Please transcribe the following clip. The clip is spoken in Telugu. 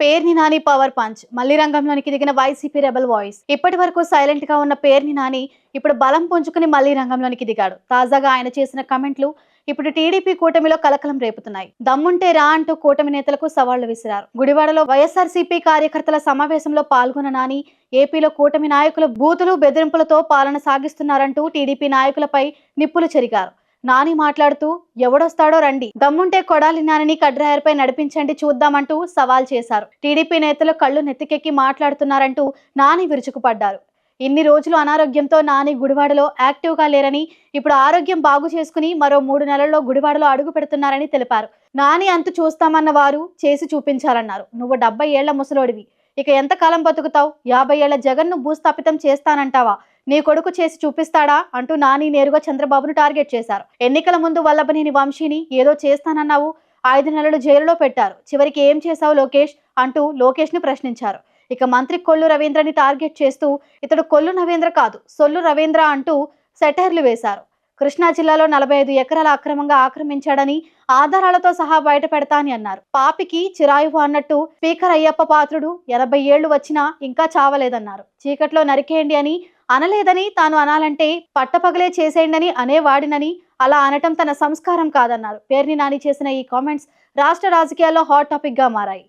Perni Nani power punch. మళ్ళీ రంగంలోనికి దిగిన వైసీపీ రెబల్ వాయిస్. ఇప్పటి వరకు సైలెంట్గా ఉన్న పేర్ని నాని ఇప్పుడు బలం పుంజుకుని మళ్ళీ రంగంలోనికి దిగాడు. తాజాగా ఆయన చేసిన కమెంట్లు ఇప్పుడు టీడీపీ కూటమిలో కలకలం రేపుతున్నాయి. దమ్ముంటే రా అంటూ కూటమి నేతలకు సవాళ్ళు విసిరారు. గుడివాడలో వైఎస్ఆర్సీపీ కార్యకర్తల సమావేశంలో పాల్గొన్న నాని ఏపీలో కూటమి నాయకులు బూతులు బెదిరింపులతో పాలన సాగిస్తున్నారంటూ టీడీపీ నాయకులపై నిప్పులు చెరిగారు. నాని మాట్లాడుతూ ఎవడొస్తాడో రండి. దమ్ముంటే కొడాలి నానిని కడ్రాయర్పై నడిపించండి చూద్దామంటూ సవాల్ చేశారు. టీడీపీ నేతలు కళ్ళు నెత్తికెక్కి మాట్లాడుతున్నారంటూ నాని విరుచుకుపడ్డారు. ఇన్ని రోజులు అనారోగ్యంతో నాని గుడివాడలో యాక్టివ్గా లేరని ఇప్పుడు ఆరోగ్యం బాగు చేసుకుని మరో మూడు నెలల్లో గుడివాడలో అడుగు పెడుతున్నారని తెలిపారు. నాని అంతు చూస్తామన్న వారు చేసి చూపించాలన్నారు. నువ్వు డెబ్బై ఏళ్ళ ముసలోడివి. ఇక ఎంతకాలం బతుకుతావు? యాభై ఏళ్ళ జగన్ను భూస్థాపితం చేస్తానంటావా? నీ కొడుకు చేసి చూపిస్తాడా అంటూ నాని నేరుగా చంద్రబాబును టార్గెట్ చేశారు. ఎన్నికల ముందు వల్లభనేని వంశీని ఏదో చేస్తానన్నావు ఐదు నెలలు జైలులో పెట్టారు. చివరికి ఏం చేశావు లోకేష్? అంటూ లోకేష్ని ప్రశ్నించారు. ఇక మంత్రి కొల్లు రవీంద్రని టార్గెట్ చేస్తూ ఇతడు కొల్లు నవేంద్ర కాదు సొల్లు రవీంద్ర అంటూ సెటైర్లు వేశారు. కృష్ణా జిల్లాలో నలభై ఐదు ఎకరాల అక్రమంగా ఆక్రమించాడని ఆధారాలతో సహా బయట పెడతా అని అన్నారు. పాపికి చిరాయువు అన్నట్టు స్పీకర్ అయ్యప్ప పాత్రుడు ఎనభై ఏళ్ళు వచ్చినా ఇంకా చావలేదన్నారు. చీకట్లో నరికేయండి అని అనలేదని తాను అనాలంటే పట్టపగలే చేసేయండి అనేవాడినని అలా అనటం తన సంస్కారం కాదన్నారు. పేర్ని నాని చేసిన ఈ కామెంట్స్ రాష్ట్ర రాజకీయాల్లో హాట్ టాపిక్గా మారాయి.